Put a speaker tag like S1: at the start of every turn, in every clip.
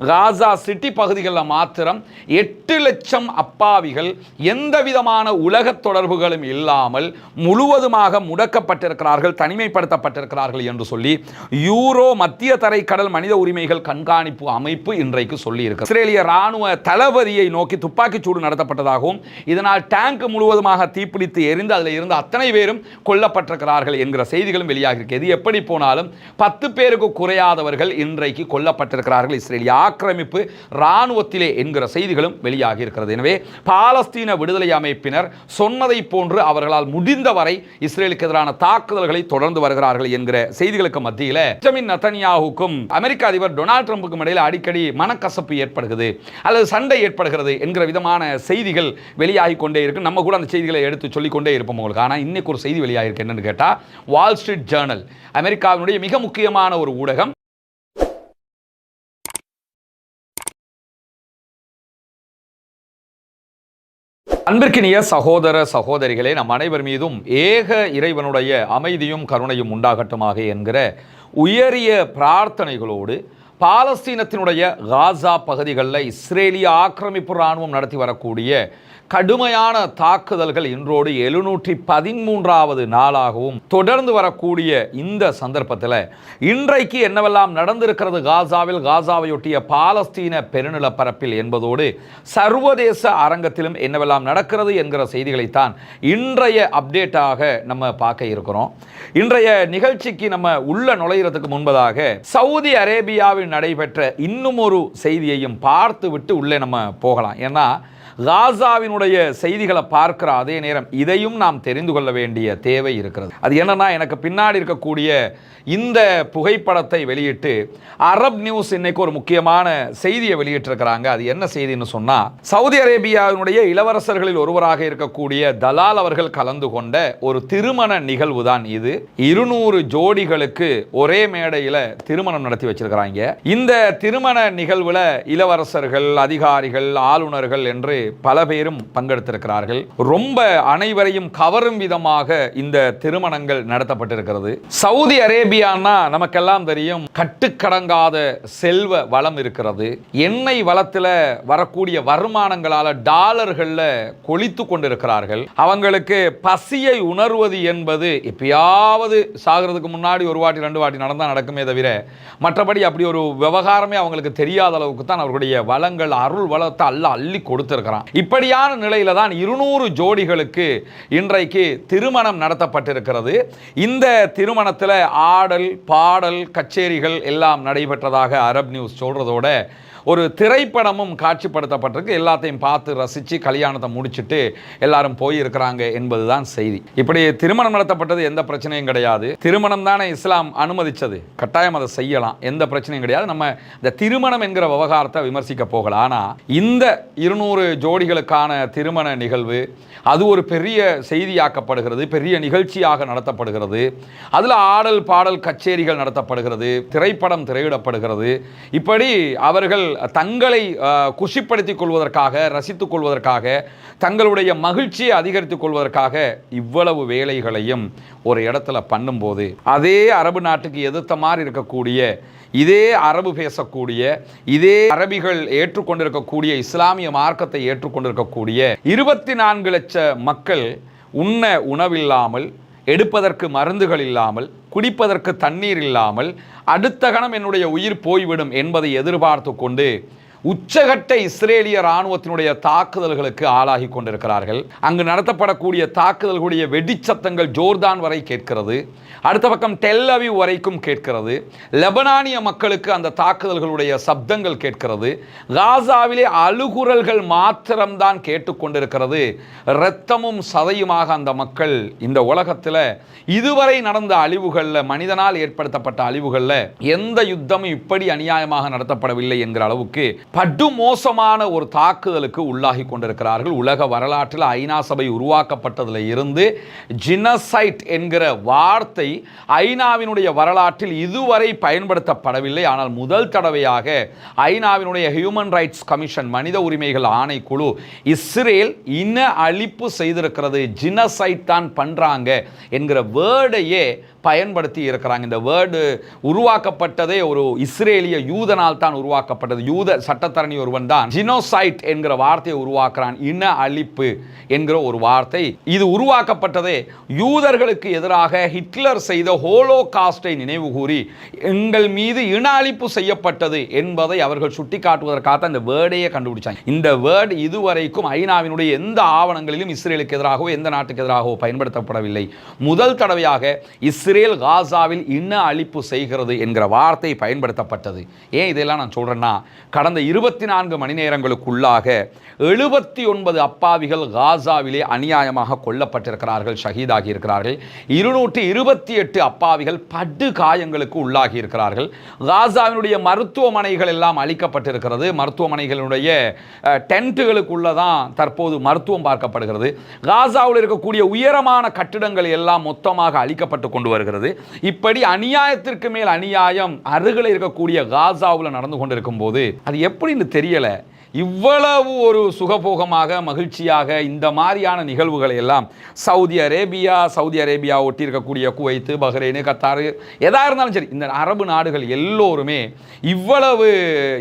S1: காசா city பகுதிகளில் மாத்திரம் எட்டு லட்சம் அப்பாவிகள் எந்த விதமான உலக தொடர்புகளும் இல்லாமல் முழுவதுமாக முடக்கப்பட்டிருக்கிறார்கள் தனிமைப்படுத்தப்பட்டிருக்கிறார்கள் என்று சொல்லி யூரோ மத்திய தரைக்கடல் மனித உரிமைகள் கண்காணிப்பு அமைப்பு இன்றைக்கு சொல்லியிருக்கு. இஸ்ரேலிய ராணுவ தளபதியை நோக்கி துப்பாக்கிச் சூடு நடத்தப்பட்டதாகவும் இதனால் டேங்க் முழுவதுமாக தீப்பிடித்து எரிந்து அதில் இருந்த அத்தனை பேரும் கொல்லப்பட்டிருக்கிறார்கள் என்கிற செய்திகளும் வெளியாகிருக்கு எது எப்படி போனாலும் பத்து பேருக்கு குறையாதவர்கள் இன்றைக்கு கொல்லப்பட்டிருக்கிறார்கள் இஸ்ரேலியா ஆக்கிரமிப்பு இராணுவத்திலே என்கிற செய்திகளும் வெளியாகி இருக்கிறது. எனவே பாலஸ்தீன விடுதலை அமைப்பினர் சொன்னதை போன்று அவர்களால் முடிந்தவரை இஸ்ரேலுக்கு எதிரான தாக்குதல்களை தொடர்ந்து வருகிறார்கள் என்கிற செய்திகளுக்கு மத்தியில் பெஞ்சமின் நத்தனியாவுக்கும் அமெரிக்க அதிபர் டொனால்ட் ட்ரம்புக்கும் இடையில் அடிக்கடி மனக்கசப்பு ஏற்படுகிறது அல்லது சண்டை ஏற்படுகிறது என்கிற விதமான செய்திகள் வெளியாகி கொண்டே இருக்கு. நம்ம கூட அந்த செய்திகளை எடுத்து சொல்லிக் கொண்டே இருப்போம் உங்களுக்கு. ஆனால் இன்னைக்கு ஒரு செய்தி வெளியாகிருக்கு என்னன்னு கேட்டால் வால் ஸ்ட்ரீட் ஜேர்னல் அமெரிக்காவினுடைய மிக முக்கியமான ஒரு ஊடகம். அன்பிற்கினிய சகோதர சகோதரிகளே நம் அனைவர் மீதும் ஏக இறைவனுடைய அமைதியும் கருணையும் உண்டாகட்டுமாக என்கிற உயரிய பிரார்த்தனைகளோடு பாலஸ்தீனத்தினுடைய காசா பகுதிகளில் இஸ்ரேலிய ஆக்கிரமிப்பு இராணுவம் நடத்தி வரக்கூடிய கடுமையான தாக்குதல்கள் இன்றோடு எழுநூற்றி பதிமூன்றாவது நாளாகவும் தொடர்ந்து வரக்கூடிய இந்த சந்தர்ப்பத்தில் இன்றைக்கு என்னவெல்லாம் நடந்திருக்கிறது காசாவில் காசாவையொட்டிய பாலஸ்தீன பெருநிலப்பரப்பில் என்பதோடு சர்வதேச அரங்கத்திலும் என்னவெல்லாம் நடக்கிறது என்கிற செய்திகளைத்தான் இன்றைய அப்டேட்டாக நம்ம பார்க்க இருக்கிறோம். இன்றைய நிகழ்ச்சிக்கு நம்ம உள்ள நுழையிறதுக்கு முன்பதாக சவுதி அரேபியாவில் நடைபெற்ற இன்னும் ஒரு செய்தியையும் பார்த்து விட்டு உள்ளே நம்ம போகலாம். ஏன்னா காசாவினுடைய செய்திகளை பார்க்கிற அதே நேரம் இதையும் நாம் தெரிந்து கொள்ள வேண்டிய தேவை இருக்கிறது. அது என்னன்னா எனக்கு பின்னாடி இருக்கக்கூடிய இந்த புகைப்படத்தை வெளியிட்டு அரப் நியூஸ் இன்னைக்கு ஒரு முக்கியமான செய்தியை வெளியிட்டிருக்கிறாங்க. அது என்ன செய்தின்னு சொன்னால் சவுதி அரேபியாவினுடைய இளவரசர்களில் ஒருவராக இருக்கக்கூடிய தலால் அவர்கள் கலந்து கொண்ட ஒரு திருமண நிகழ்வு தான் இது. இருநூறு ஜோடிகளுக்கு ஒரே மேடையில் திருமணம் நடத்தி வச்சிருக்கிறாங்க. இந்த திருமண நிகழ்வில் இளவரசர்கள் அதிகாரிகள் ஆளுநர்கள் என்று பல பேரும் பங்கெடுத்திருக்கிறார்கள். ரொம்ப அனைவரையும் கவரும் விதமாக இந்த திருமணங்கள் நடத்தப்பட்டிருக்கிறது. சவுதி அரேபியானா நமக்கெல்லாம் தெரியும் கட்டுக்கடங்காத செல்வ வளம் இருக்கிறது. எண்ணெய் வளத்தில் வரக்கூடிய வருமானங்களால டாலர்கள்ல கொளித்து கொண்டிருக்கிறார்கள். அவங்களுக்கு பசியை உணர்வது என்பது எப்பயாவது சாகிறதுக்கு முன்னாடி ஒரு வாட்டி ரெண்டு வாட்டி நடந்தால் நடக்குமே தவிர மற்றபடி அப்படி ஒரு விவகாரமே அவங்களுக்கு தெரியாத அளவுக்கு தான் அவர்களுடைய வளங்கள் அருள் வளத்தை அல்ல அள்ளி கொடுத்திருக்கிறான் இப்படியான நிலையில தான் இருநூறு ஜோடிகளுக்கு இன்றைக்கு திருமணம் நடத்தப்பட்டிருக்கிறது. இந்த திருமணத்தில் ஆடல் பாடல் கச்சேரிகள் எல்லாம் நடைபெற்றதாக அரப் நியூஸ் சொல்றதோட ஒரு திரைப்படமும் காட்சிப்படுத்தப்பட்டிருக்கு. எல்லாத்தையும் பார்த்து ரசித்து கல்யாணத்தை முடிச்சுட்டு எல்லாரும் போயிருக்கிறாங்க என்பதுதான் செய்தி. இப்படி திருமணம் நடத்தப்பட்டது எந்த பிரச்சனையும் கிடையாது. திருமணம் தானே இஸ்லாம் அனுமதிச்சது. கட்டாயம் அதை செய்யலாம். எந்த பிரச்சனையும் கிடையாது. நம்ம இந்த திருமணம் என்கிற விவகாரத்தை விமர்சிக்க போகலாம். ஆனால் இந்த இருநூறு ஜோடிகளுக்கான திருமண நிகழ்வு அது ஒரு பெரிய செய்தியாக்கப்படுகிறது பெரிய நிகழ்ச்சியாக நடத்தப்படுகிறது. அதில் ஆடல் பாடல் கச்சேரிகள் நடத்தப்படுகிறது திரைப்படம் திரையிடப்படுகிறது. இப்படி அவர்கள் தங்களை குஷிப்படுத்தி குஷிப்படுத்திக் கொள்வதற்காக ரசித்துக் கொள்வதற்காக தங்களுடைய மகிழ்ச்சியை அதிகரித்துக் கொள்வதற்காக இவ்வளவு வேலைகளையும் ஒரு இடத்துல பண்ணும்போது அதே அரபு நாட்டுக்கு எதிர்த்த மாதிரி இருக்கக்கூடிய இதே அரபு பேசக்கூடிய இதே அரபிகள் ஏற்றுக்கொண்டிருக்கக்கூடிய இஸ்லாமிய மார்க்கத்தை ஏற்றுக்கொண்டிருக்கக்கூடிய இருபத்தி நான்கு லட்ச மக்கள் உண்ண உணவில்லாமல் எடுப்பதற்கு மருந்துகள் இல்லாமல் குடிப்பதற்கு தண்ணீர் இல்லாமல் அடுத்த கணம் என்னுடைய உயிர் போய்விடும் என்பதை எதிர்பார்த்து கொண்டு உச்சகட்ட இஸ்ரேலிய ராணுவத்தினுடைய தாக்குதல்களுக்கு ஆளாகி கொண்டிருக்கிறார்கள். அங்கு நடத்தப்படக்கூடிய தாக்குதல்களுடைய வெடிச்சத்தங்கள் ஜோர்தான் வரை கேட்கிறது. அடுத்த பக்கம் டெல்லவி வரைக்கும் கேட்கிறது. லெபனானிய மக்களுக்கு அந்த தாக்குதல்களுடைய சப்தங்கள் கேட்கிறது. காசாவிலே அழுகுரல்கள் மாத்திரம்தான் கேட்டுக்கொண்டிருக்கிறது இரத்தமும் சதையுமாக அந்த மக்கள் இந்த உலகத்தில் இதுவரை நடந்த அழிவுகளில் மனிதனால் ஏற்படுத்தப்பட்ட அழிவுகளில் எந்த யுத்தமும் இப்படி அநியாயமாக நடத்தப்படவில்லை என்கிற அளவுக்கு படுமோசமான ஒரு தாக்குதலுக்கு உள்ளாகி கொண்டிருக்கிறார்கள். உலக வரலாற்றில் ஐநா சபை உருவாக்கப்பட்டதில் இருந்து ஜினசைட் என்கிற வார்த்தை ஐநாவினுடைய வரலாற்றில் இதுவரை பயன்படுத்தப்படவில்லை. ஆனால் முதல் தடவையாக ஐநாவினுடைய ஹியூமன் ரைட்ஸ் கமிஷன் மனித உரிமைகள் ஆணைக்குழு இஸ்ரேல் இன அழிப்பு செய்திருக்கிறது. ஜினசைட் தான் பண்ணுறாங்க என்கிற வேர்டையே பயன்படுத்தி இருக்கிறாங்க. இந்த வேர்டு உருவாக்கப்பட்டதே ஒரு இஸ்ரேலிய யூதனால் தான் உருவாக்கப்பட்டது. யூத சட்டத்தரணி ஒருவன் தான் ஜினோசைட் என்கிற வார்த்தையை உருவாக்குறான். இன அழிப்பு என்கிற ஒரு வார்த்தை. இது உருவாக்கப்பட்டதே யூதர்களுக்கு எதிராக ஹிட்லர் செய்த ஹோலோ காஸ்டை நினைவு கூறி எங்கள் மீது இன அழிப்பு செய்யப்பட்டது என்பதை அவர்கள் சுட்டிக்காட்டுவதற்காக இந்த வேர்டையே கண்டுபிடிச்சாங்க. இந்த வேர்டு இதுவரைக்கும் ஐநாவினுடைய எந்த ஆவணங்களிலும் இஸ்ரேலுக்கு எதிராகவோ எந்த நாட்டுக்கு எதிராகவோ பயன்படுத்தப்படவில்லை. முதல் தடவையாக இஸ்ரேல் காசாவில் இன அழிப்பு செய்கிறது என்கிற வார்த்தை பயன்படுத்தப்பட்டது. ஏன் இதெல்லாம் நான் சொல்றேன்னா கடந்த இருபத்தி நான்கு மணி நேரங்களுக்குள்ளாக எழுபத்தி ஒன்பது அப்பாவிகள் காசாவிலே அநியாயமாக கொல்லப்பட்டிருக்கிறார்கள் ஷஹீதாகி இருக்கிறார்கள் இருநூற்றி இருபத்தி எட்டு அப்பாவிகள் படு காயங்களுக்கு உள்ளாகி இருக்கிறார்கள் காசாவினுடைய மருத்துவமனைகள் எல்லாம் அழிக்கப்பட்டிருக்கிறது. மருத்துவமனைகளுடைய டென்ட்டுகளுக்குள்ள தான் தற்போது மருத்துவம் பார்க்கப்படுகிறது. காசாவில் இருக்கக்கூடிய உயரமான கட்டிடங்கள் எல்லாம் மொத்தமாக அழிக்கப்பட்டு கொண்டு வருகிறது. இப்படி அநியாயத்திற்கு மேல் அநியாயம் அருகில் இருக்கக்கூடிய காசாவில் நடந்து கொண்டிருக்கும் போது அது எப்படின்னு தெரியலை. இவ்வளவு ஒரு சுகபோகமாக மகிழ்ச்சியாக இந்த மாதிரியான நிகழ்வுகளை எல்லாம் சவுதி அரேபியா சவுதி அரேபியா ஒட்டி இருக்கக்கூடிய குவைத்து பஹ்ரைனு கத்தாரு எதாக இருந்தாலும் சரி இந்த அரபு நாடுகள் எல்லோருமே இவ்வளவு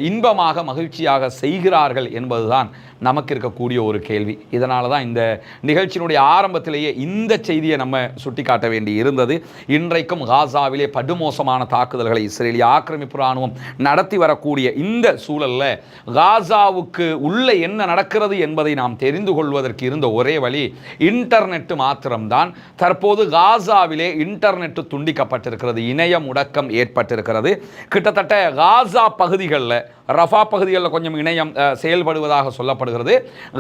S1: இன்பமாக மகிழ்ச்சியாக செய்கிறார்கள் என்பதுதான் நமக்கு இருக்கக்கூடிய ஒரு கேள்வி. இதனால தான் இந்த நிகழ்ச்சியினுடைய ஆரம்பத்திலேயே இந்த செய்தியை நம்ம சுட்டிக்காட்ட வேண்டி இருந்தது. இன்றைக்கும் காசாவிலே படுமோசமான தாக்குதல்களை இஸ்ரேலிய ஆக்கிரமிப்பு ராணுவம் நடத்தி வரக்கூடிய இந்த சூழல்ல காசாவுக்கு உள்ளே என்ன நடக்கிறது என்பதை நாம் தெரிந்து கொள்வதற்கு இருந்த ஒரே வழி இன்டர்நெட் மாத்திரம்தான். தற்போது காசாவிலே இன்டர்நெட் துண்டிக்கப்பட்டிருக்கிறது இணைய முடக்கம் ஏற்பட்டிருக்கிறது. கிட்டத்தட்ட காசா பகுதிகளில் ரஃபா பகுதிகளில் கொஞ்சம் இணையம் செயல்படுவதாக சொல்லப்படுகிறது.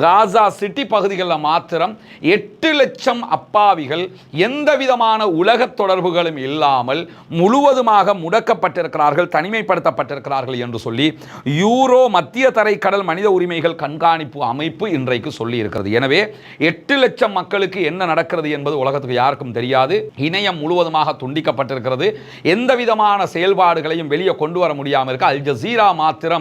S1: காசா சிட்டி பகுதிகளில் மாத்திரம் எட்டு லட்சம் அப்பாவிகள் எந்த விதமான உலக தொடர்புகளும் இல்லாமல் முழுவதுமாக முடக்கப்பட்டிருக்கிறார்கள் தனிமைப்படுத்தப்பட்டிருக்கிறார்கள் என்று சொல்லி யூரோ மத்திய தரைக்கடல் மனித உரிமைகள் கண்காணிப்பு அமைப்பு இன்றைக்கு சொல்லி இருக்கிறது எனவே எட்டு லட்சம் மக்களுக்கு என்ன நடக்கிறது என்பது உலகத்துக்கு யாருக்கும் தெரியாது. இணையம் முழுவதுமாக துண்டிக்கப்பட்டிருக்கிறது. எந்த விதமான செயல்பாடுகளையும் வெளியே கொண்டு வர முடியாமல் இருக்க? அல் ஜசீரா மாத்திரம்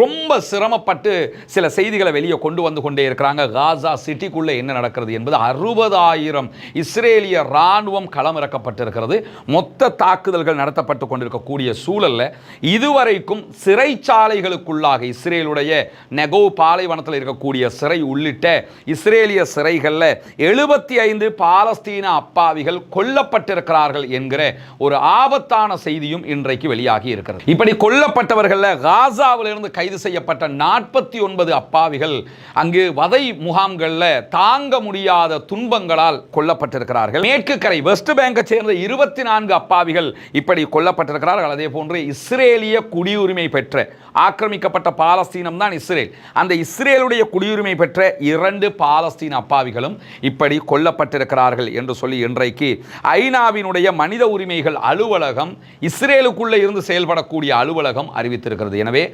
S1: ரொம்ப சிரமப்பட்டு சில செய்திகளை வெளியே கொண்டு வந்து கொண்டே இருக்கிறாங்க. காசா சிட்டிக்குள்ளே என்ன நடக்கிறது என்பது அறுபதாயிரம் இஸ்ரேலிய இராணுவம் களமிறக்கப்பட்டிருக்கிறது. மொத்த தாக்குதல்கள் நடத்தப்பட்டு கொண்டிருக்கக்கூடிய சூழலில் இதுவரைக்கும் சிறைச்சாலைகளுக்குள்ளாக இஸ்ரேலுடைய நெகோ பாலைவனத்தில் இருக்கக்கூடிய சிறை உள்ளிட்ட இஸ்ரேலிய சிறைகளில் எழுபத்தி ஐந்து பாலஸ்தீன அப்பாவிகள் கொல்லப்பட்டிருக்கிறார்கள் என்கிற ஒரு ஆபத்தான செய்தியும் இன்றைக்கு வெளியாகி இருக்கிறது. இப்படி கொல்லப்பட்டவர்களில் காசாவில் காசாவிலிருந்து கைது செய்யப்பட்ட நாற்பத்தி ஒன்பது அப்பாவிகள் அங்கு வதை முகாம்களில் தாங்க முடியாத துன்பங்களால் கொல்லப்பட்டிருக்கிறார்கள். மேற்கு கரை வெஸ்ட் பேங்கை சேர்ந்த இருபத்தி நான்கு அப்பாவிகள் இப்படி கொல்லப்பட்டிருக்கிறார்கள். அதே போன்று இஸ்ரேலிய குடியுரிமை பெற்ற ஆக்கிரமிக்கப்பட்ட பாலஸ்தீனம் தான் இஸ்ரேல். அந்த இஸ்ரேலுடைய குடியுரிமை பெற்ற இரண்டு பாலஸ்தீன அப்பாவிகளும் இப்படி கொல்லப்பட்டிருக்கிறார்கள் என்று சொல்லி இன்றைக்கு ஐநாவினுடைய மனித உரிமைகள் அலுவலகம் இஸ்ரேலுக்குள்ளே இருந்து செயல்படக்கூடிய அலுவலகம் அறிவித்திருக்கிறது. எனவே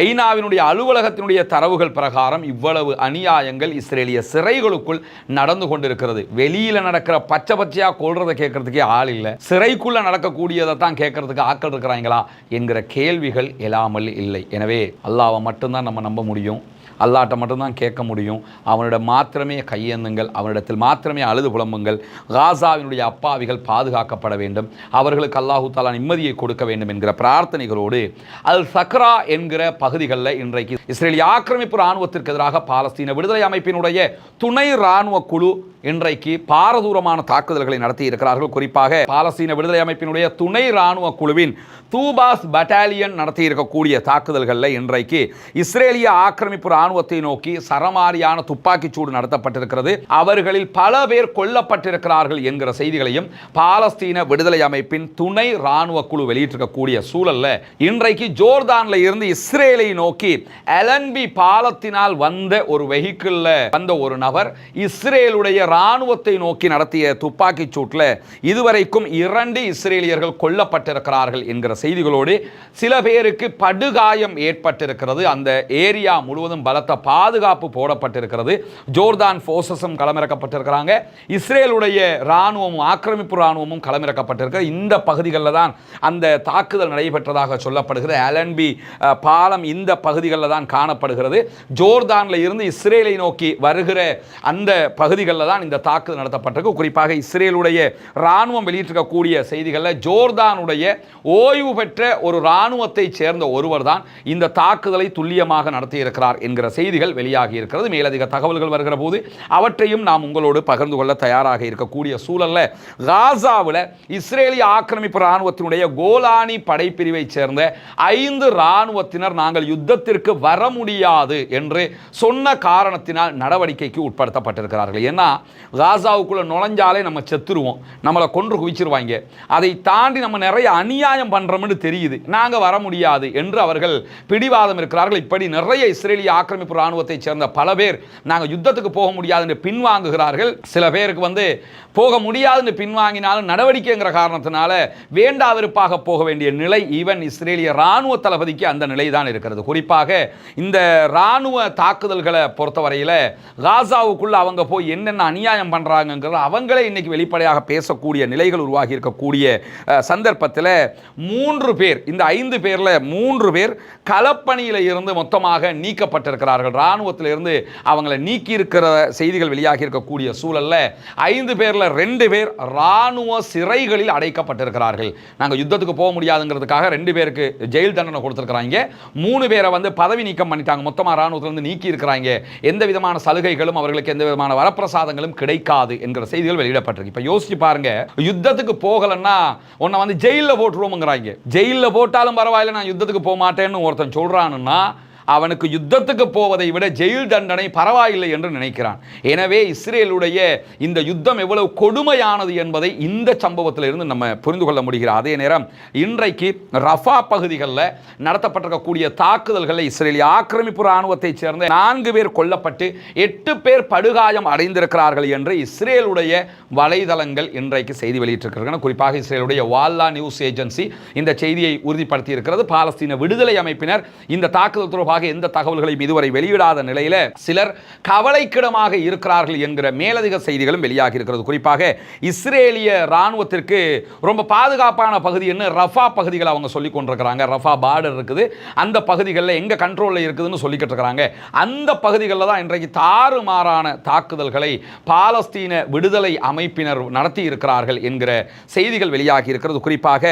S1: ஐநாவினுடைய அலுவலகத்தினுடைய தரவுகள் பிரகாரம் இவ்வளவு அநியாயங்கள் இஸ்ரேலிய சிறைகளுக்குள் நடந்து கொண்டிருக்கிறது. வெளியில நடக்கிற பச்சை பச்சையா கொள்றதை கேட்கறதுக்கே ஆள் இல்லை. சிறைக்குள்ள நடக்கக்கூடியதை தான் கேட்கறதுக்கு ஆக்கள் இருக்கிறாங்களா என்கிற கேள்விகள் எழாமல் இல்லை. எனவே அல்லாவை மட்டும்தான் நம்ம நம்ப முடியும். அல்லாட்ட மட்டும்தான் கேட்க முடியும். அவனிடம் மாத்திரமே கையேந்துங்கள் அவனிடத்தில் மாத்திரமே அழுது புலம்புங்கள். காசாவினுடைய அப்பாவிகள் பாதுகாக்கப்பட வேண்டும். அவர்களுக்கு அல்லாஹு தாலா நிம்மதியை கொடுக்க வேண்டும் என்கிற பிரார்த்தனைகளோடு அல் சக்ரா என்கிற பகுதிகளில் இன்றைக்கு இஸ்ரேலிய ஆக்கிரமிப்பு இராணுவத்திற்கு எதிராக பாலஸ்தீன விடுதலை அமைப்பினுடைய துணை இராணுவ குழு இன்றைக்கு பாரதூரமான தாக்குதல்களை நடத்தி இருக்கிறார்கள். குறிப்பாக பாலஸ்தீன விடுதலை அமைப்பினுடைய துணை இராணுவ குழுவின் தூபாஸ் பட்டாலியன் நடத்தி இருக்கக்கூடிய தாக்குதல்களில் இன்றைக்கு இஸ்ரேலிய ஆக்கிரமிப்பு இராணுவத்தை நோக்கி சரமாரியான துப்பாக்கிச்சூடு நடத்தப்பட்டிருக்கிறது. அவர்களில் பல பேர் கொல்லப்பட்டிருக்கிறார்கள் என்கிற செய்திகளையும் பாலஸ்தீன விடுதலை அமைப்பின் துணை இராணுவ குழு வெளியிட்டிருக்கக்கூடிய சூழல்ல இன்றைக்கு ஜோர்தான்ல இருந்து இஸ்ரேலை நோக்கி எலன்பி பாலத்தினால் வந்த ஒரு வெஹிக்கிள்ல வந்த ஒரு நபர் இஸ்ரேலுடைய இராணுவத்தை நோக்கி நடத்திய துப்பாக்கிச் சூட்டில் இதுவரைக்கும் இரண்டு இஸ்ரேலியர்கள் கொல்லப்பட்டிருக்கிறார்கள் என்கிற செய்திகளோடு சில பேருக்கு படுகாயம் ஏற்பட்டிருக்கிறது. அந்த ஏரியா முழுவதும் பலத்த பாதுகாப்பு போடப்பட்டிருக்கிறது. ஜோர்தான் போர்சஸும் களமிறக்கப்பட்டிருக்கிறாங்க. இஸ்ரேலுடைய இராணுவமும் ஆக்கிரமிப்பு இராணுவமும் களமிறக்கப்பட்டிருக்கிறது இந்த பகுதிகளில் தான் அந்த தாக்குதல் நடைபெற்றதாக சொல்லப்படுகிறது. அலன்பி பாலம் இந்த பகுதிகளில் தான் காணப்படுகிறது. ஜோர்தானில் இருந்து இஸ்ரேலை நோக்கி வருகிற அந்த பகுதிகளில் தான் இந்த தாக்குதல் நடத்தப்பட்டிருக்கு. குறிப்பாக இஸ்ரேலுடைய இராணுவம் வெளியிட்டிருக்கக்கூடிய செய்திகளில் ஜோர்தானுடைய ஓய்வு பெற்ற ஒரு இராணுவத்தைச் சேர்ந்த ஒருவர் தான் இந்த தாக்குதலை துல்லியமாக நடத்தியிருக்கிறார் என்கிற செய்திகள் வெளியாகி இருக்கிறது. மேலதிக தகவல்கள் வருகிற போது அவற்றையும் நாம் உங்களோடு பகிர்ந்து கொள்ள தயாராக இருக்கக்கூடிய சூழல்ல காசாவில் இஸ்ரேலிய ஆக்கிரமிப்பு இராணுவத்தினுடைய கோலானி படைப்பிரிவைச் சேர்ந்த ஐந்து இராணுவத்தினர் நாங்கள் யுத்தத்திற்கு வர முடியாது என்று சொன்ன காரணத்தினால் நடவடிக்கைக்கு உட்படுத்தப்பட்டிருக்கிறார்கள். ஏன்னா காசாவுக்குள்ளே நுழைஞ்சாலே நம்ம செத்துருவோம். நம்மளை கொன்று குவிச்சிருவாங்க. அதை தாண்டி நம்ம நிறைய அநியாயம் பண்றோம்னு தெரியுது. நாங்க வர முடியாது என்று அவர்கள் பிடிவாதம் இருக்கிறார்கள். இப்படி நிறைய இஸ்ரேலிய ஆக்கிரமிப்பு இராணுவத்தைச் சேர்ந்த பல பேர் நாங்கள் யுத்தத்துக்கு போக முடியாது என்று பின்வாங்குகிறார்கள். சில பேருக்கு வந்து போக முடியாதுன்னு பின்வாங்கினாலும் நடவடிக்கைங்கிற காரணத்தினால வேண்டா வெறுப்பாக போக வேண்டிய நிலை ஈவன் இஸ்ரேலிய ராணுவ தளபதிக்கு அந்த நிலை தான் இருக்கிறது. குறிப்பாக இந்த ராணுவ தாக்குதல்களை பொறுத்தவரையில் காசாவுக்குள்ள அவங்க போய் என்னென்ன அநியாயம் பண்ணுறாங்கிறது அவங்களே இன்னைக்கு வெளிப்படையாக பேசக்கூடிய நிலைகள் உருவாகி இருக்கக்கூடிய சந்தர்ப்பத்தில் மூன்று பேர் இந்த ஐந்து பேரில் மூன்று பேர் களப்பணியில் இருந்து மொத்தமாக இருக்கிறார்கள். ராணுவத்தில் இருந்து அவங்களை நீக்கி இருக்கிற செய்திகள் வெளியாகி இருக்கக்கூடிய சூழல்ல ஐந்து பேரில் ரெண்டு பேர் ராணுவ சிறைகளில் அடைக்கப்பட்டிருக்கிறார்கள். நாங்கள் யுத்தத்துக்கு போக முடியாதுங்கிறதுக்காக ரெண்டு பேருக்கு ஜெயில் தண்டனை கொடுத்துருக்குறாங்க. மூணு பேரை வந்து பதவி நீக்கம் பண்ணிட்டாங்க. மொத்தமாக ராணுவத்திலிருந்து நீக்கி இருக்கிறாங்க எந்த விதமான சலுகைகளும் அவர்களுக்கு எந்த விதமான வரப்பிரசாதங்களும் கிடைக்காது என்கிற செய்திகள் வெளியிடப்பட்டிருக்கு. இப்போ யோசிச்சு பாருங்க. யுத்தத்துக்கு போகலன்னா உன்னை வந்து ஜெயிலில் போட்டுருவோம்ங்கிறாங்க. ஜெயிலில் போட்டாலும் பரவாயில்ல நான் யுத்தத்துக்கு போக மாட்டேன்னு ஒருத்தன் சொல்றானுன்னா அவனுக்கு யுத்தத்துக்கு போவதை விட ஜெயில் தண்டனை பரவாயில்லை என்று நினைக்கிறான். எனவே இஸ்ரேலுடைய இந்த யுத்தம் எவ்வளவு கொடுமையானது என்பதை இந்த சம்பவத்திலிருந்து நம்ம புரிந்து கொள்ள முடிகிறோம் அதே நேரம் இன்றைக்கு ரஃபா பகுதிகளில் நடத்தப்பட்டிருக்கக்கூடிய தாக்குதல்களை இஸ்ரேலிய ஆக்கிரமிப்பு இராணுவத்தைச் சேர்ந்த நான்கு பேர் கொல்லப்பட்டு எட்டு பேர் படுகாயம் அடைந்திருக்கிறார்கள் என்று இஸ்ரேலுடைய வலைதளங்கள் இன்றைக்கு செய்தி வெளியிட்டிருக்கிறார்கள் குறிப்பாக இஸ்ரேலுடைய வால்லா நியூஸ் ஏஜென்சி இந்த செய்தியை உறுதிப்படுத்தியிருக்கிறது. பாலஸ்தீன விடுதலை அமைப்பினர் இந்த தாக்குதல் தொடர்பாக தொடர்பாக எந்த தகவல்களையும் இதுவரை வெளியிடாத நிலையில் சிலர் கவலைக்கிடமாக இருக்கிறார்கள் என்கிற மேலதிக செய்திகளும் வெளியாகி இருக்கிறது. குறிப்பாக இஸ்ரேலிய இராணுவத்திற்கு ரொம்ப பாதுகாப்பான பகுதி என்ன ரஃபா பகுதிகள் அவங்க சொல்லி கொண்டிருக்கிறாங்க. ரஃபா பார்டர் இருக்குது. அந்த பகுதிகளில் எங்கே கண்ட்ரோலில் இருக்குதுன்னு சொல்லிக்கிட்டு இருக்கிறாங்க. அந்த பகுதிகளில் தான் இன்றைக்கு தாறுமாறான தாக்குதல்களை பாலஸ்தீன விடுதலை அமைப்பினர் நடத்தி இருக்கிறார்கள் என்கிற செய்திகள் வெளியாகி இருக்கிறது. குறிப்பாக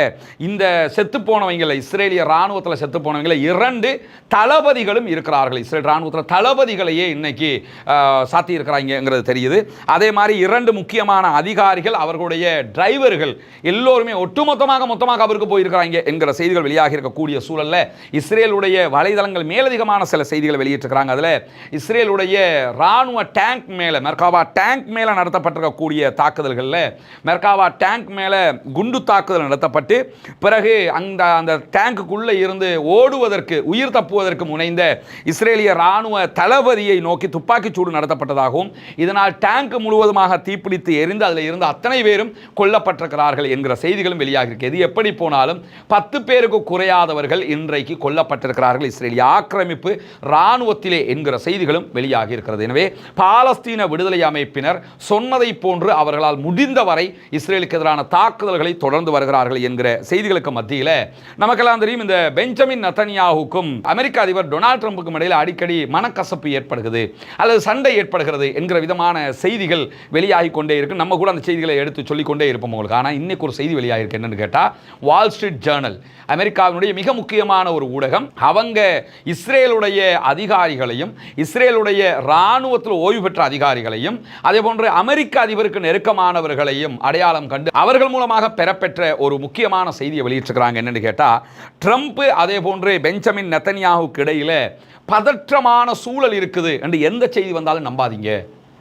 S1: இந்த செத்து போனவங்களை இஸ்ரேலிய இராணுவத்தில் செத்து போனவங்களை இரண்டு தளபதி தளபதிகளும் இருக்கிறார்கள். இஸ்ரேல் இராணுவத்தில் தளபதிகளையே இன்னைக்கு ஆஹ், சாத்தி இருக்கிறாங்கிறது தெரியுது. அதே மாதிரி இரண்டு முக்கியமான அதிகாரிகள் அவர்களுடைய டிரைவர்கள் எல்லோருமே ஒட்டுமொத்தமாக மொத்தமாக அவருக்கு போயிருக்கிறாங்க என்கிற செய்திகள் வெளியாகி இருக்கக்கூடிய சூழலில் இஸ்ரேலுடைய வலைதளங்கள் மேலதிகமான சில செய்திகளை வெளியிட்டிருக்கிறாங்க. அதில் இஸ்ரேலுடைய இராணுவ டேங்க் மேலே மெர்காவா டேங்க் மேலே நடத்தப்பட்டிருக்கக்கூடிய தாக்குதல்களில் மெர்காவா டேங்க் மேலே குண்டு தாக்குதல் நடத்தப்பட்டு பிறகு அந்த அந்த டேங்குக்குள்ளே இருந்து ஓடுவதற்கு உயிர் தப்புவதற்கு முனைந்த இஸ்ரேலிய ராணுவ தளபதியை நோக்கி துப்பாக்கிச் சூடு நடத்தப்பட்டதாகவும் இதனால் டேங்க் முழுவதுமாக தீப்பிடித்து எரிந்து அதில் இருந்த அத்தனை பேரும் கொல்லப்பட்டிருக்கிறார்கள் என்கிற செய்திகளும் வெளியாகிருக்கு இது எப்படி போனாலும் பத்து பேருக்கு குறையாதவர்கள் இன்றைக்கு கொல்லப்பட்டிருக்கிறார்கள். இஸ்ரேலிய ஆக்கிரமிப்பு இராணுவத்திலே என்கிற செய்திகளும் வெளியாகி இருக்கிறது எனவே பாலஸ்தீன விடுதலை அமைப்பினர் சொன்னதை போன்று அவர்களால் முடிந்தவரை இஸ்ரேலுக்கு எதிரான தாக்குதல்களை தொடர்ந்து வருகிறார்கள் என்கிற செய்திகளுக்கு மத்தியில் நமக்கெல்லாம் தெரியும் இந்த பெஞ்சமின் நத்தனியாவுக்கும் அமெரிக்க அதிபர் டொனால்ட் ட்ரம்புக்கும் இடையில் அடிக்கடி மனக்கசப்பு ஏற்படுகிறது அல்லது சண்டை ஏற்படுகிறது என்கிற விதமான செய்திகள் வெளியாகி கொண்டே இருக்கு. நம்ம கூட அந்த செய்திகளை எடுத்து சொல்லிக்கொண்டே இருப்போம் உங்களுக்கு. ஆனால் இன்னைக்கு ஒரு செய்தி வெளியாகிருக்கு என்னன்னு கேட்டால் வால் ஸ்ட்ரீட் ஜேர்னல் அமெரிக்காவினுடைய மிக முக்கியமான ஒரு ஊடகம். அவங்க இஸ்ரேலுடைய அதிகாரிகளையும் இஸ்ரேலுடைய இராணுவத்தில் ஓய்வு பெற்ற அதிகாரிகளையும் அதே போன்று அமெரிக்க அதிபருக்கு நெருக்கமானவர்களையும் அடையாளம் கண்டு அவர்கள் மூலமாக பெறப்பெற்ற ஒரு முக்கியமான செய்தியை வெளியிட்டிருக்கிறாங்க. என்னன்னு கேட்டால் ட்ரம்ப் அதே போன்று பெஞ்சமின் நெத்தனியாவுக்கு இடையில் பதற்றமான சூழல் இருக்குது என்று எந்த செய்தி வந்தாலும் நம்பாதீங்க.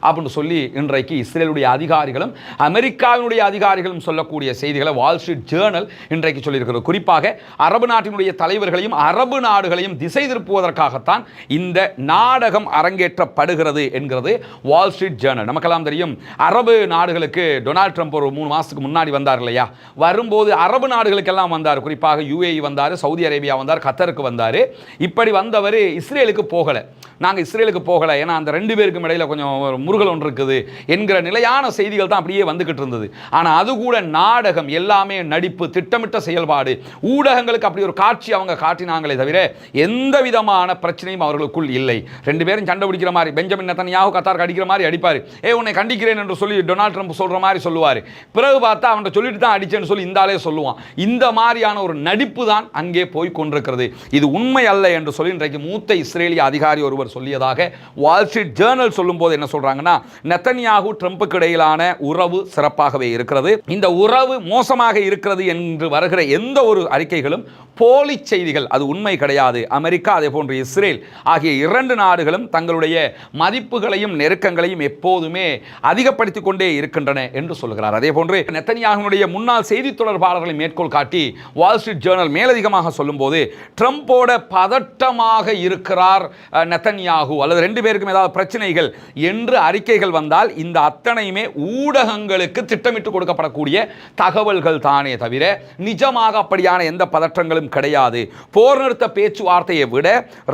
S1: அப்படின்னு சொல்லி இன்றைக்கு இஸ்ரேலுடைய அதிகாரிகளும் அமெரிக்காவினுடைய அதிகாரிகளும் சொல்லக்கூடிய செய்திகளை வால் ஸ்ட்ரீட் ஜேர்னல் இன்றைக்கு சொல்லியிருக்கிறது. குறிப்பாக அரபு நாட்டினுடைய தலைவர்களையும் அரபு நாடுகளையும் திசை திருப்புவதற்காகத்தான் இந்த நாடகம் அரங்கேற்றப்படுகிறது என்கிறது வால் ஸ்ட்ரீட் ஜேர்னல் நமக்கெல்லாம் தெரியும் அரபு நாடுகளுக்கு டொனால்ட் ட்ரம்ப் ஒரு மூணு மாதத்துக்கு முன்னாடி வந்தார் இல்லையா? வரும்போது அரபு நாடுகளுக்கெல்லாம் வந்தார். குறிப்பாக யுஏஇ வந்தார் சவுதி அரேபியா வந்தார் கத்தருக்கு வந்தார். இப்படி வந்தவர் இஸ்ரேலுக்கு போகலை. நாங்கள் இஸ்ரேலுக்கு போகலை. ஏன்னா அந்த ரெண்டு பேருக்கும் இடையில் கொஞ்சம் முருகல் ஒன்று இருக்குது என்கிற நிலையான செய்திகள் தான் அப்படியே வந்துக்கிட்டு இருந்தது. ஆனால் அது கூட நாடகம் எல்லாமே நடிப்பு திட்டமிட்ட செயல்பாடு. ஊடகங்களுக்கு அப்படி ஒரு காட்சி அவங்க காட்டினாங்களே தவிர எந்த விதமான பிரச்சனையும் அவர்களுக்குள் இல்லை. ரெண்டு பேரும் சண்டை பிடிக்கிற மாதிரி பெஞ்சமின் நத்தனியாக கத்தாருக்கு அடிக்கிற மாதிரி அடிப்பார். ஏ உன்னை கண்டிக்கிறேன் என்று சொல்லி டொனால்ட் ட்ரம்ப் சொல்கிற மாதிரி சொல்லுவார். பிறகு பார்த்தா அவன்கிட்ட சொல்லிட்டு தான் அடிச்சேன்னு சொல்லி இந்த ஆளே சொல்லுவான். இந்த மாதிரியான ஒரு நடிப்பு தான் அங்கே போய் கொண்டிருக்கிறது. இது உண்மை அல்ல என்று சொல்லி இன்றைக்கு மூத்த இஸ்ரேலிய அதிகாரி ஒருவர் சொல்லியதாக வால் ஸ்ட்ரீட் ஜேர்னல் சொல்லும்போது என்ன சொல்கிறாங்க சொல்றாங்கன்னா நெத்தன்யாகு ட்ரம்புக்கு இடையிலான உறவு சிறப்பாகவே இருக்கிறது. இந்த உறவு மோசமாக இருக்கிறது என்று வருகிற எந்த ஒரு அறிக்கைகளும் போலி செய்திகள் அது உண்மை கிடையாது. அமெரிக்கா அதே போன்று இஸ்ரேல் ஆகிய இரண்டு நாடுகளும் தங்களுடைய மதிப்புகளையும் நெருக்கங்களையும் எப்போதுமே அதிகப்படுத்திக் கொண்டே இருக்கின்றன என்று சொல்கிறார். அதே போன்று நெத்தனியாகனுடைய முன்னாள் செய்தி தொடர்பாளர்களை மேற்கோள் காட்டி வால் ஸ்ட்ரீட் ஜேர்னல் மேலதிகமாக சொல்லும்போது ட்ரம்ப்போட பதட்டமாக இருக்கிறார் நெத்தன்யாகு. அல்லது ரெண்டு பேருக்கும் ஏதாவது பிரச்சனைகள் என்று அறிக்கைகள் வந்தால் இந்த அத்தனையுமே ஊடகங்களுக்கு திட்டமிட்டு கொடுக்கப்படக்கூடிய தகவல்கள் தானே தவிர நிஜமாக அப்படியான எந்த பதற்றங்களும் கிடையாது. போர் நிறுத்த பேச்சுவார்த்தையை விட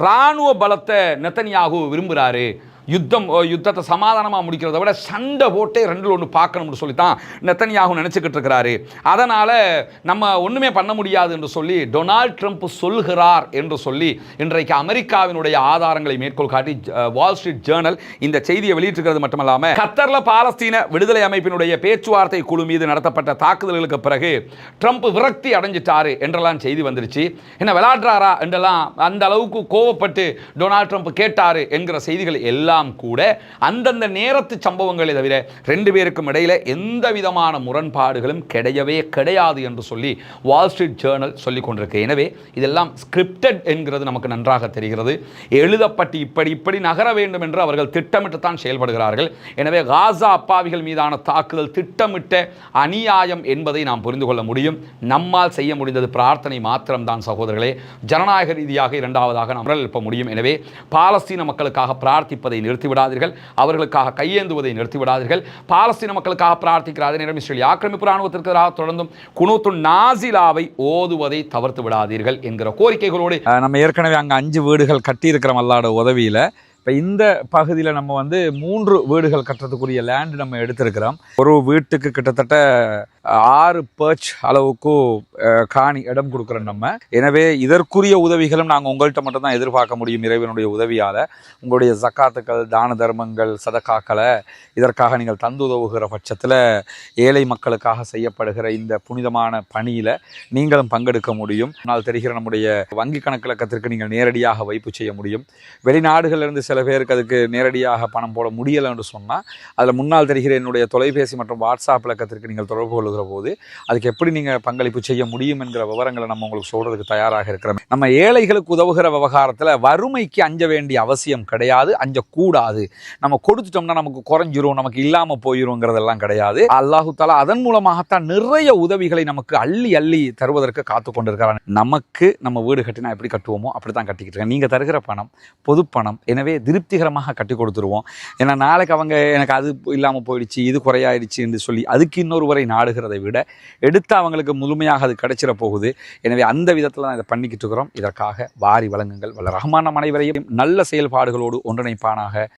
S1: இராணுவ பலத்தை நெத்தன்யாகு விரும்புகிறாரு யுத்தம் ஓ, யுத்தத்தை சமாதானமாக முடிக்கிறத விட சண்டை போட்டே ரெண்டில் ஒன்று பார்க்கணும்னு சொல்லி தான் நெத்தனியாகவும் நினச்சிக்கிட்டு இருக்கிறாரு. அதனால் நம்ம ஒன்றுமே பண்ண முடியாது என்று சொல்லி டொனால்ட் ட்ரம்ப் சொல்கிறார் என்று சொல்லி இன்றைக்கு அமெரிக்காவினுடைய ஆதாரங்களை மேற்கோள் காட்டி வால் ஸ்ட்ரீட் ஜேர்னல் இந்த செய்தியை வெளியிட்டிருக்கிறது மட்டுமல்லாமல் கத்தரில் பாலஸ்தீன விடுதலை அமைப்பினுடைய பேச்சுவார்த்தை குழு மீது நடத்தப்பட்ட தாக்குதல்களுக்கு பிறகு ட்ரம்ப் விரக்தி அடைஞ்சிட்டாரு என்றெல்லாம் செய்தி வந்துருச்சு. என்ன விளாடுறாரா என்றெல்லாம் அந்த அளவுக்கு கோவப்பட்டு டொனால்ட் ட்ரம்ப் கேட்டார் என்கிற செய்திகள் எல்லாம் கூட அந்தந்த நேரத்து சம்பவங்களை தவிர ரெண்டு பேருக்கும் இடையில எந்த விதமான முரண்பாடுகளும் கிடையவே கிடையாது என்று சொல்லி வால் ஸ்ட்ரீட் ஜேர்னல் சொல்லிக் கொண்டிருக்கு. எனவே இதெல்லாம் ஸ்கிரிப்டட் என்கிறது நமக்கு நன்றாக தெரிகிறது. எழுதப்பட்டு இப்படி இப்படி நகர வேண்டும் என்று அவர்கள் திட்டமிட்டு தான் செயல்படுகிறார்கள். எனவே காசா அப்பாவிகள் மீதான தாக்குதல் திட்டமிட்ட அநியாயம் என்பதை நாம் புரிந்து கொள்ள முடியும். நம்மால் செய்ய முடிந்தது பிரார்த்தனை மாத்திரம்தான் சகோதரர்களே. ஜனநாயக ரீதியாக இரண்டாவதாக நாம் எழுப்ப முடியும். எனவே பாலஸ்தீன மக்களுக்காக பிரார்த்திப்பதை நிறுத்திவிடாதீர்கள். அவர்களுக்காக கையேந்துவதை நிறுத்திவிடாதீர்கள். பாலஸ்தீன மக்களுக்காக பிரார்த்திக்கிற அதே நேரம் இஸ்ரேல் ஆக்கிரமிப்பு ராணுவத்திற்கு எதிராக தொடர்ந்தும் குனூத்து நாசிலாவை ஓதுவதை தவிர்த்து விடாதீர்கள் என்கிற கோரிக்கைகளோடு
S2: நம்ம ஏற்கனவே அங்கே அஞ்சு வீடுகள் கட்டியிருக்கிறோம் மல்லாட உதவியில் இப்போ இந்த பகுதியில் நம்ம வந்து மூன்று வீடுகள் கட்டுறதுக்குரிய லேண்டு நம்ம எடுத்திருக்கிறோம். ஒரு வீட்டுக்கு கிட்டத்தட்ட ஆறு பர்ச் அளவுக்கு காணி இடம் கொடுக்குறோம் நம்ம. எனவே இதற்குரிய உதவிகளும் நாங்கள் உங்கள்கிட்ட மட்டும்தான் எதிர்பார்க்க முடியும் இறைவனுடைய உதவியால். உங்களுடைய ஜக்காத்துக்கள் தான தர்மங்கள் சதக்காக்களை இதற்காக நீங்கள் தந்து உதவுகிற பட்சத்தில் ஏழை மக்களுக்காக செய்யப்படுகிற இந்த புனிதமான பணியில் நீங்களும் பங்கெடுக்க முடியும். ஆனால் தெரிகிற நம்முடைய வங்கி கணக்கிலக்கத்திற்கு நீங்கள் நேரடியாக வைப்பு செய்ய முடியும். வெளிநாடுகளிலிருந்து சில பேருக்கு அதுக்கு நேரடியாக பணம் போட முடியலை என்று சொன்னால் அதில் முன்னால் தெரிகிற என்னுடைய தொலைபேசி மற்றும் வாட்ஸ்அப் இலக்கத்திற்கு நீங்கள் தொடர்பு கொள்கிற போது அதுக்கு எப்படி நீங்கள் பங்களிப்பு செய்ய முடியும் என்கிற விவரங்களை நம்ம உங்களுக்கு சொல்றதுக்கு தயாராக இருக்கிறோம். நம்ம ஏழைகளுக்கு உதவுகிற விவகாரத்தில் வறுமைக்கு அஞ்ச வேண்டிய அவசியம் கிடையாது அஞ்சக்கூடாது. நம்ம கொடுத்துட்டோம்னா நமக்கு குறைஞ்சிரும் நமக்கு இல்லாமல் போயிருங்கிறதெல்லாம் கிடையாது. அல்லாஹு தாலா அதன் மூலமாகத்தான் நிறைய உதவிகளை நமக்கு அள்ளி அள்ளி தருவதற்கு காத்து கொண்டிருக்கிறான். நமக்கு நம்ம வீடு கட்டினா எப்படி கட்டுவோமோ அப்படி தான் கட்டிக்கிட்டு இருக்கேன் நீங்கள் தருகிற பணம் பொது பணம் எனவே திருப்திகரமாக கட்டி கொடுத்துருவோம். ஏன்னா நாளைக்கு அவங்க எனக்கு அது இல்லாமல் போயிடுச்சு இது குறையாயிடுச்சு என்று சொல்லி அதுக்கு இன்னொருவரை நாடுகிறதை விட எடுத்து அவங்களுக்கு முழுமையாக அது கிடைச்சிட போகுது. எனவே அந்த விதத்தில் தான் இதை பண்ணிக்கிட்டு இருக்கிறோம். இதற்காக வாரி வழங்குங்கள். வல்ல ரஹமான அனைவரையும் நல்ல செயல்பாடுகளோடு ஒன்றிணைப்பானாக.